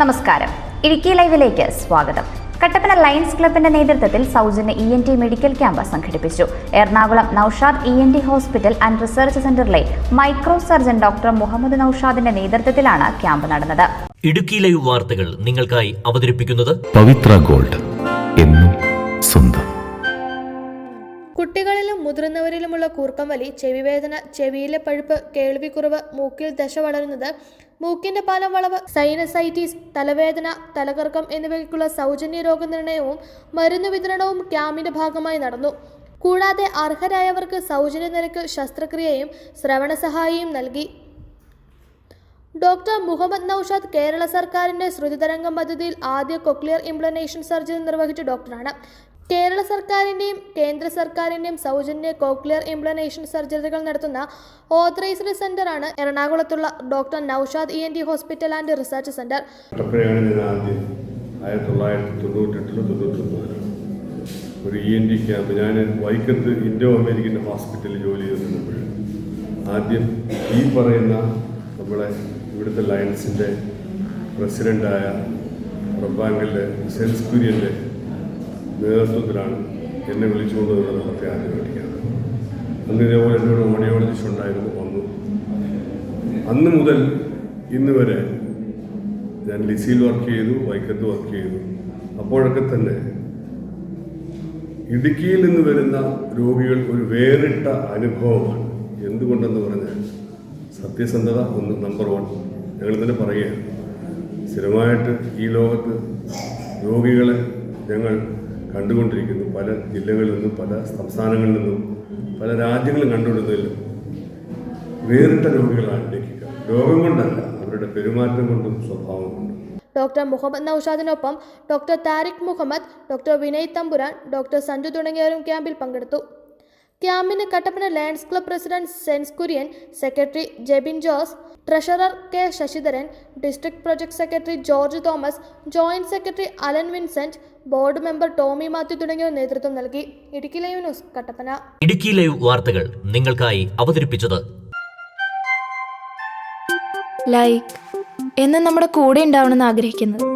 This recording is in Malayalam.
നമസ്കാരം. ഇടുക്കി ലൈവിലേക്ക് സ്വാഗതം. കട്ടപ്പന ലയൺസ് ക്ലബിന്റെ നേതൃത്വത്തിൽ സൗജന്യ E N T medical camp സംഘടിപ്പിച്ചു. Ernakulam Naushad E N T hospital and research സെന്ററിലെ മൈക്രോ സർജൻ ഡോക്ടർ മുഹമ്മദ് നൌഷാദിന്റെ നേതൃത്വത്തിലാണ് ക്യാമ്പ് നടന്നത്. ഇടുക്കി ലൈവ് വാർത്തകൾ നിങ്ങൾക്കായി അവതരിപ്പിക്കുന്നത് പവിത്ര ഗോൾഡ് എന്നും സ്വന്തം. കുട്ടികളിലും മുതിർന്നവരിലുമുള്ള കൂർക്കം വലി ചെവിവേദന ചെവിയിലെ പഴുപ്പ് കേൾവിക്കുറവ് മൂക്കിൽ ദശ വളരുന്നത് മൂക്കിന്റെ പാലം വളവ് സൈനസൈറ്റിസ് തലവേദന തലകറക്കം എന്നിവയ്ക്കുള്ള സൗജന്യ രോഗനിർണയവും മരുന്ന് വിതരണവും ക്യാമ്പിന്റെ ഭാഗമായി നടന്നു. കൂടാതെ അർഹരായവർക്ക് സൗജന്യ നിരക്ക് ശസ്ത്രക്രിയയും ശ്രവണ സഹായിയും നൽകി. ഡോക്ടർ മുഹമ്മദ് നൌഷാദ് കേരള സർക്കാരിന്റെ ശ്രുതിതരംഗം പദ്ധതിയിൽ ആദ്യ കൊക്ലിയർ ഇംപ്ലനേഷൻ സർജറി നിർവഹിച്ച ഡോക്ടറാണ്. കേരള സർക്കാരിന്റെയും കേന്ദ്ര സർക്കാരിന്റെയും സൗജന്യ കോക്ലിയർ ഇംപ്ലനേഷൻ സർജറികൾ നടത്തുന്ന ഓതറൈസ്ഡ് സെന്ററാണ് എറണാകുളത്തുള്ള doctor Naushad E N T hospital and research ഞാൻ ആയിരത്തി തൊള്ളായിരത്തി തൊണ്ണൂറ്റെട്ടിലോ തൊണ്ണൂറ്റൊമ്പതിലോ ഒരു ഇ എൻ ടി ക്യാമ്പ്. ഞാൻ വൈക്കത്ത് ഇൻഡോ അമേരിക്കൻ ഹോസ്പിറ്റലിൽ ജോലി ചെയ്തിരുന്നപ്പോൾ ആദ്യം ഈ പറയുന്ന നമ്മളെ ഇവിടുത്തെ ലയൻസിന്റെ പ്രസിഡന്റായ റബ്ബാങ്കലിലെ സെൻസ് കുര്യന്റെ നേതൃത്വത്തിലാണ് എന്നെ വിളിച്ചുകൊണ്ട് ഇവിടെ നടത്തി ആദ്യ പഠിക്കാണ് അന്ന് ഇതേപോലെ എന്നോട് ഓഡിയോളജിസ്റ്റ് ഉണ്ടായിരുന്നു വന്നു. അന്ന് മുതൽ ഇന്ന് വരെ ഞാൻ ലിസിയിൽ വർക്ക് ചെയ്തു വൈക്കത്ത് വർക്ക് ചെയ്തു. അപ്പോഴൊക്കെ തന്നെ ഇടുക്കിയിൽ നിന്ന് വരുന്ന രോഗികൾ ഒരു വേറിട്ട അനുഭവമാണ്. എന്തുകൊണ്ടെന്ന് പറഞ്ഞാൽ സത്യസന്ധത ഒന്ന് നമ്പർ വൺ ഞങ്ങൾ തന്നെ പറയുകയാണ്. സ്ഥിരമായിട്ട് ഈ ലോകത്ത് രോഗികളെ ഞങ്ങൾ കണ്ടുകൊണ്ടിരിക്കുന്നു. പല ജില്ലകളിൽ നിന്നും പല സംസ്ഥാനങ്ങളിൽ നിന്നും പല രാജ്യങ്ങളും കണ്ടുകൊടുന്നതിലും വേറിട്ട രോഗികളാണ് ലഭിക്കുക രോഗം കൊണ്ടല്ല അവരുടെ പെരുമാറ്റം കൊണ്ടും സ്വഭാവം കൊണ്ടും. Doctor Muhammad നൌഷാദിനൊപ്പം doctor Tariq Muhammad doctor Vinay Thampuran doctor Sanju തുടങ്ങിയവരും ക്യാമ്പിൽ പങ്കെടുത്തു. ക്യാമ്പിന് Kattappana Lions club president Sens Kurian secretary Jebin Jose treasurer K Sasidharan district project secretary George Thomas joint secretary Allen Vincent board member Tomy Mathew തുടങ്ങിയവർ നേതൃത്വം നൽകി. Idukki live news Kattappana. Idukki live വാർത്തകൾ നിങ്ങൾക്കായി അവതരിപ്പിച്ചത്. ലൈക്ക്. എന്ന് നമ്മുടെ കൂടെ ഉണ്ടാവണമെന്ന് ആഗ്രഹിക്കുന്നത്.